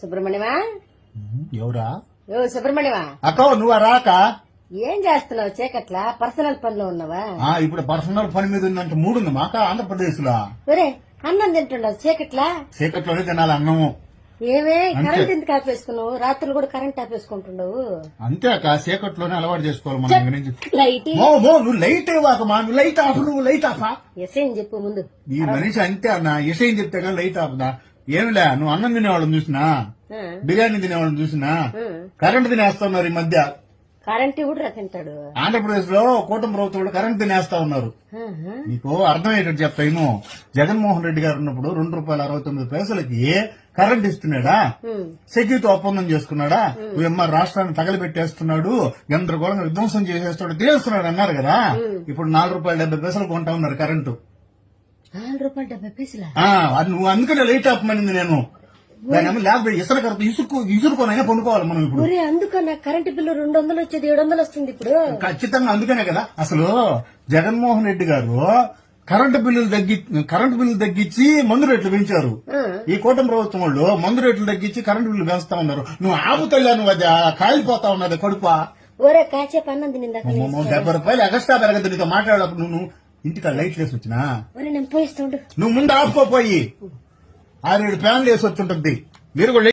సుబ్రహ్మణ్యమా? ఎవరా ఓ సుబ్రహ్మణ్యమా? అక్క నువ్వు రాక? ఏం చేస్తున్నావు చీకట్ల? పర్సనల్ పనిలో ఉన్నావా? ఇప్పుడు పర్సనల్ పని మీద ఉందంటే మూడు ఉంది మాక ఆంధ్రప్రదేశ్లో ఒరే అన్నం తింటున్నావు చీకట్ల? చీకట్లోనే తినాలి అన్నము. ఏమే కరెంట్ ఎందుకు ఆపేసుకున్నావు? రాత్రులు కూడా కరెంట్ ఆపేసుకుంటున్నావు. అంతే అక్క చీకట్లోనే అలవాటు చేసుకోవాలి మనం నుంచి. లైట్. నువ్వు లైట్ ఇవ్వక మా నువ్వు లైట్ ఆఫ్ నువ్వు లైట్ ఆఫా. ఎస్ఐ చెప్పు ముందు. ఈ మనిషి అంతే అన్న విషయం చెప్తే లైట్ ఆఫదా ఏమిలే? నువ్వు అన్నం తినేవాళ్ళని చూసినా? బిర్యానీ తినేవాళ్ళని చూసినా. కరెంట్ తినేస్తున్నారు ఈ మధ్య? కరెంట్ కూడా తింటాడు. ఆంధ్రప్రదేశ్లో కూటమి ప్రభుత్వం కూడా కరెంట్ తినేస్తా ఉన్నారు. నీకు అర్థమయ్యేటట్టు చెప్తా ఇను. జగన్మోహన్ రెడ్డి గారు ఉన్నప్పుడు రెండు రూపాయల అరవై తొమ్మిది పైసలకి కరెంట్ ఇస్తున్నాడా. సెక్యూరిటీ ఒప్పందం చేసుకున్నాడా? వీఎమ్మ రాష్ట్రాన్ని తగలబెట్టేస్తున్నాడు గందరగోళంగా విధ్వంసం చేసేస్తాడు తీస్తున్నాడు అన్నారు కదా? ఇప్పుడు నాలుగు రూపాయల డెబ్బై పైసలు కొంటా ఉన్నారు కరెంటు. నాలుగు రూపాయలు డెబ్బై పైసలా? ఆ, అది నువ్వు అందుకనే లేట్ ఆపమనింది నేను. దాని లేకపోతే ఇసుక కరెక్ట్ ఇసుకు ఇసురుకోనైనా పండుకోవాలి మనం ఇప్పుడు. నా కరెంట్ బిల్లు రెండు వందలు వచ్చేది ఏడు వందలు వస్తుంది ఇప్పుడు. ఖచ్చితంగా అందుకనే కదా. అసలు జగన్మోహన్ రెడ్డి గారు కరెంటు బిల్లులు తగ్గి కరెంటు బిల్లులు తగ్గించి మందు రేట్లు పెంచారు. ఈ కూటమి ప్రభుత్వం వాళ్ళు మందు రేట్లు తగ్గించి కరెంటు బిల్లు పెంచుతా ఉన్నారు. నువ్వు ఆపుతల్లా నువ్వు అది కాలిపోతా ఉన్నది కడుపా. ఒరే కాసేపు అన్నం తినిందాక అమ్మమ్మో, డెబ్బై రూపాయలు ఎక్స్ట్రా పెరగదు నీతో మాట్లాడేటప్పుడు నువ్వు. ఇంటికి లైట్ వేసి వచ్చినా? నువ్వు ముందు ఆపుకోపోయి ఆరేడు ఫ్యాన్లు వేసి వచ్చి ఉంటుంది. మీరు కూడా